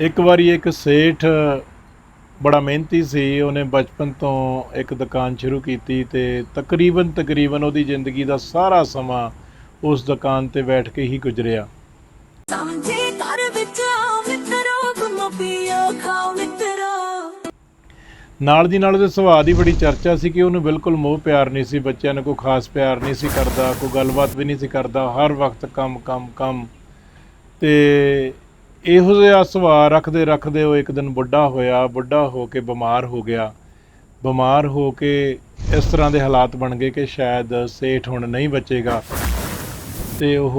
ਇੱਕ ਵਾਰੀ ਇੱਕ ਸੇਠ ਬੜਾ ਮਿਹਨਤੀ ਸੀ ਉਹਨੇ ਬਚਪਨ ਤੋਂ ਇੱਕ ਦੁਕਾਨ ਸ਼ੁਰੂ ਕੀਤੀ ਤੇ ਤਕਰੀਬਨ ਤਕਰੀਬਨ ਉਹਦੀ ਜ਼ਿੰਦਗੀ ਦਾ ਸਾਰਾ ਸਮਾਂ ਉਸ ਦੁਕਾਨ ਤੇ ਬੈਠ ਕੇ ਹੀ ਗੁਜ਼ਰਿਆ। ਸਮਝੇ ਘਰ ਵਿੱਚ ਆਓ ਮਿੱਤਰੋ ਘੁੰਮੋ ਪੀਓ ਖਾਓ ਮਿੱਤਰੋ ਨਾਲ ਦੀ ਨਾਲ ਉਹਦੇ ਸੁਭਾਅ ਦੀ ਬੜੀ ਚਰਚਾ ਸੀ ਕਿ ਉਹਨੂੰ ਬਿਲਕੁਲ ਮੋਹ ਪਿਆਰ ਨਹੀਂ ਸੀ ਬੱਚਿਆਂ ਨੂੰ ਕੋਈ ਖਾਸ ਪਿਆਰ ਨਹੀਂ ਸੀ ਕਰਦਾ ਕੋਈ ਗੱਲਬਾਤ ਵੀ ਨਹੀਂ ਸੀ ਕਰਦਾ ਹਰ ਵਕਤ ਕੰਮ ਕੰਮ ਕੰਮ। ਤੇ ਇਹੋ ਜਿਹਾ ਸੁਭਾਅ ਰੱਖਦੇ ਰੱਖਦੇ ਉਹ ਇੱਕ ਦਿਨ ਬੁੱਢਾ ਹੋਇਆ, ਬੁੱਢਾ ਹੋ ਕੇ ਬਿਮਾਰ ਹੋ ਗਿਆ। ਬਿਮਾਰ ਹੋ ਕੇ ਇਸ ਤਰ੍ਹਾਂ ਦੇ ਹਾਲਾਤ ਬਣ ਗਏ ਕਿ ਸ਼ਾਇਦ ਸੇਠ ਹੁਣ ਨਹੀਂ ਬਚੇਗਾ। ਤੇ ਉਹ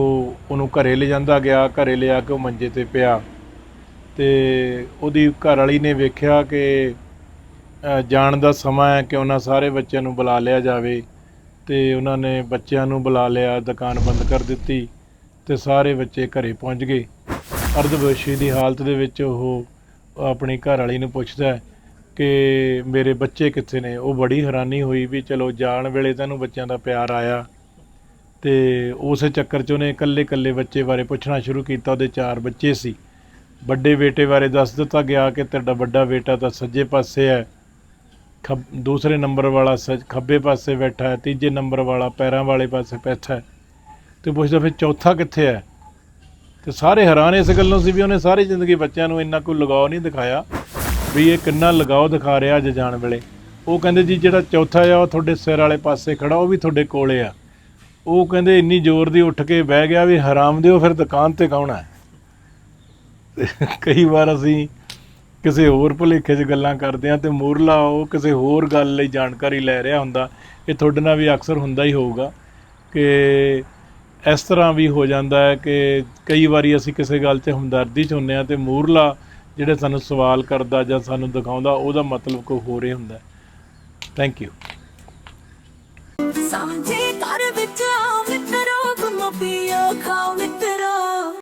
ਉਹਨੂੰ ਘਰੇ ਲੈ ਜਾਂਦਾ ਗਿਆ, ਘਰੇ ਲਿਆ ਕੇ ਉਹ ਮੰਜੇ ਤੇ ਪਿਆ। ਤੇ ਉਹਦੀ ਘਰ ਵਾਲੀ ਨੇ ਵੇਖਿਆ ਕਿ ਜਾਣ ਦਾ ਸਮਾਂ ਹੈ ਕਿ ਉਹਨਾਂ ਸਾਰੇ ਬੱਚਿਆਂ ਨੂੰ ਬੁਲਾ ਲਿਆ ਜਾਵੇ। ਤੇ ਉਹਨਾਂ ਨੇ ਬੱਚਿਆਂ ਨੂੰ ਬੁਲਾ ਲਿਆ, ਦੁਕਾਨ ਬੰਦ ਕਰ ਦਿੱਤੀ ਤੇ ਸਾਰੇ ਬੱਚੇ ਘਰੇ ਪਹੁੰਚ ਗਏ। ਅਰਧਬੇਸ਼ੀ ਦੀ ਹਾਲਤ ਦੇ ਵਿੱਚ ਉਹ ਆਪਣੀ ਘਰ ਵਾਲੀ ਨੂੰ ਪੁੱਛਦਾ ਕਿ ਮੇਰੇ ਬੱਚੇ ਕਿੱਥੇ ਨੇ? ਉਹ ਬੜੀ ਹੈਰਾਨੀ ਹੋਈ ਵੀ ਚਲੋ ਜਾਣ ਵੇਲੇ ਤੈਨੂੰ ਬੱਚਿਆਂ ਦਾ ਪਿਆਰ ਆਇਆ ਤੇ ਉਸੇ ਚੱਕਰ 'ਚ ਉਹਨੇ ਇਕੱਲੇ ਇਕੱਲੇ ਬੱਚੇ ਬਾਰੇ ਪੁੱਛਣਾ ਸ਼ੁਰੂ ਕੀਤਾ, ਉਹਦੇ ਚਾਰ ਬੱਚੇ ਸੀ। ਵੱਡੇ ਬੇਟੇ ਬਾਰੇ ਦੱਸ ਦਿੱਤਾ ਗਿਆ ਕਿ ਤੁਹਾਡਾ ਵੱਡਾ ਬੇਟਾ ਤਾਂ ਸੱਜੇ ਪਾਸੇ ਹੈ, ਖੱਬ, ਦੂਸਰੇ ਨੰਬਰ ਵਾਲਾ ਸੱਜ ਖੱਬੇ ਪਾਸੇ ਬੈਠਾ ਹੈ, ਤੀਜੇ ਨੰਬਰ ਵਾਲਾ ਪੈਰਾਂ ਵਾਲੇ ਪਾਸੇ ਬੈਠਾ ਹੈ। ਤੇ ਪੁੱਛਦਾ ਫਿਰ ਚੌਥਾ ਕਿੱਥੇ ਹੈ? ਤੇ ਸਾਰੇ ਹੈਰਾਨ ਇਸ ਗੱਲ ਨੂੰ ਸੀ ਵੀ ਉਹਨੇ ਸਾਰੀ ਜ਼ਿੰਦਗੀ ਬੱਚਿਆਂ ਨੂੰ ਇੰਨਾ ਕੋਈ ਲਗਾਓ ਨਹੀਂ ਦਿਖਾਇਆ ਵੀ ਇਹ ਕਿੰਨਾ ਲਗਾਓ ਦਿਖਾ ਰਿਹਾ ਅੱਜ ਜਾਣ ਵੇਲੇ। ਉਹ ਕਹਿੰਦੇ ਜੀ ਜਿਹੜਾ ਚੌਥਾ ਆ, ਉਹ ਤੁਹਾਡੇ ਸਿਰ ਵਾਲੇ ਪਾਸੇ ਖੜਾ, ਉਹ ਵੀ ਤੁਹਾਡੇ ਕੋਲੇ ਆ। ਉਹ ਕਹਿੰਦੇ ਇੰਨੀ ਜ਼ੋਰ ਦੀ ਉੱਠ ਕੇ ਬਹਿ ਗਿਆ ਵੀ ਹਰਾਮ ਦਿਓ, ਫਿਰ ਦੁਕਾਨ ਤੇ ਕੌਣ ਹੈ ਕਈ ਵਾਰ ਅਸੀਂ ਕਿਸੇ ਹੋਰ ਭੁਲੇਖੇ 'ਚ ਗੱਲਾਂ ਕਰਦੇ ਆ ਤੇ ਮੂਰਲਾ ਉਹ ਕਿਸੇ ਹੋਰ ਗੱਲ ਲਈ ਜਾਣਕਾਰੀ ਲੈ ਰਿਹਾ ਹੁੰਦਾ। ਇਹ ਤੁਹਾਡੇ ਨਾਲ ਵੀ ਅਕਸਰ ਹੁੰਦਾ ਹੀ ਹੋਊਗਾ ਕਿ ਇਸ ਤਰ੍ਹਾਂ ਵੀ ਹੋ ਜਾਂਦਾ ਹੈ ਕਿ ਕਈ ਵਾਰੀ ਅਸੀਂ ਕਿਸੇ ਗੱਲ 'ਚ ਹਮਦਰਦੀ 'ਚ ਹੁੰਨੇ ਆ ਤੇ ਮੂਰਲਾ ਜਿਹੜੇ ਸਾਨੂੰ ਸਵਾਲ ਕਰਦਾ ਜਾਂ ਸਾਨੂੰ ਦਿਖਾਉਂਦਾ, ਉਹਦਾ ਮਤਲਬ ਕੋਈ ਹੋਰ ਹੀ ਹੁੰਦਾ ਥੈਂਕ ਯੂ ਸਮਝੇ ਘਰ ਵਿੱਚ